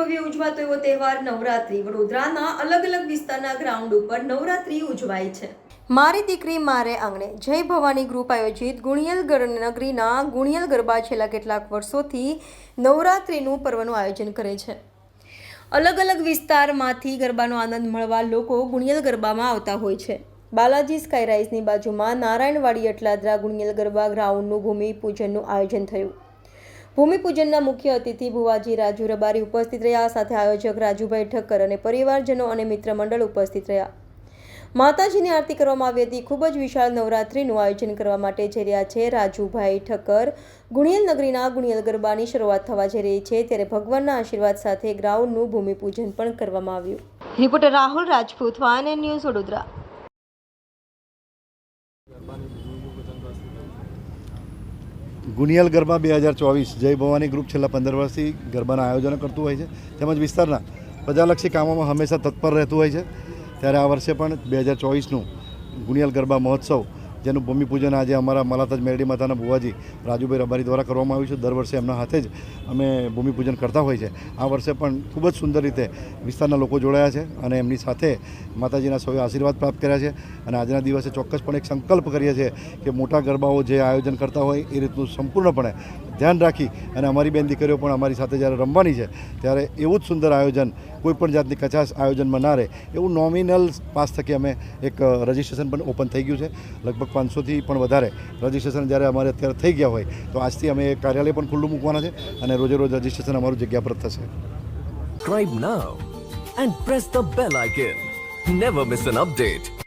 ભવ્ય ઉજવાતો એવો તહેવાર નવરાત્રી. વડોદરાના અલગ અલગ વિસ્તારના ગ્રાઉન્ડ ઉપર નવરાત્રી ઉજવાય છે. મારી દીકરી મારે આંગણે જય ભવાની ગ્રુપ આયોજિત ગુણિયલ ગર- નગરીના ગુણિયલ ગરબા છેલ્લા કેટલાક વર્ષોથી નવરાત્રિનું પર્વનું આયોજન કરે છે. અલગ અલગ વિસ્તારમાંથી ગરબાનો આનંદ મળવા લોકો ગુણિયલ ગરબામાં આવતા હોય છે. બાલાજી સ્કાયરાઇઝની બાજુમાં નારાયણવાડી અટલાદરા ગુણિયલ ગરબા ગ્રાઉન્ડનું ભૂમિપૂજનનું આયોજન થયું. ભૂમિપૂજનના મુખ્ય અતિથિ ભુવાજી રાજુ રબારી ઉપસ્થિત રહ્યા. સાથે આયોજક રાજુભાઈ ઠક્કર અને પરિવારજનો અને મિત્ર મંડળ ઉપસ્થિત રહ્યા. માતાજીની આરતી કરવામાં આવી હતી. ખૂબ જ વિશાળ નવરાત્રિનું આયોજન કરવા માટે જઈ રહ્યા છે રાજુભાઈ ઠક્કર. ગુણિયલ નગરીના ગુણિયલ ગરબાની શરૂઆત થવા જઈ રહી છે. ત્યારે ભગવાનના આશીર્વાદ સાથે ગ્રાઉન્ડનું ભૂમિપૂજન પણ કરવામાં આવ્યું. Reporter Rahul Rajput one news Vadodara. ગુનિયલ garba બે હજાર ચોવીસ, જય ભવાની ગ્રુપ છેલ્લા પંદર વર્ષથી ગરબાના આયોજન કરતું હોય છે. તેમજ વિસ્તારના પ્રજાલક્ષી કામોમાં હંમેશા તત્પર રહેતું હોય છે. ત્યારે આ વર્ષે પણ બે હજાર ચોવીસનું ગુનિયલ ગરબા મહોત્સવ જેનું ભૂમિપૂજન આજે અમારા મલાતજ મેરડી માતાના બુવાજી રાજુભાઈ રબારી દ્વારા કરવામાં આવ્યું છે. દર વર્ષે એમના હાથે જ અમે ભૂમિપૂજન કરતા હોય છે. આ વર્ષે પણ ખૂબ જ સુંદર રીતે વિસ્તારના લોકો જોડાયા છે અને એમની સાથે માતાજીના સૌએ આશીર્વાદ પ્રાપ્ત કર્યા છે અને આજના દિવસે ચોક્કસપણે એક સંકલ્પ કરીએ છીએ કે મોટા ગરબાઓ જે આયોજન કરતા હોય એ રીતનું સંપૂર્ણપણે ધ્યાન રાખી અને અમારી બેન દીકરીઓ પણ અમારી સાથે જ્યારે રમવાની છે, ત્યારે એવું જ સુંદર આયોજન કોઈપણ જાતની કચાશ આયોજનમાં ના રહે, એવું નોમિનલ પાસ થકી અમે એક રજિસ્ટ્રેશન પણ ઓપન થઈ ગયું છે લગભગ પાંચસોથી પણ વધારે રજિસ્ટ્રેશન જ્યારે અમારે અત્યારે થઈ ગયા હોય, તો આજથી અમે કાર્યાલય પણ ખુલ્લું મૂકવાના છે અને રોજે રોજ રજિસ્ટ્રેશન અમારું જગ્યા પર થશે Subscribe now and press the bell icon. Never miss an update.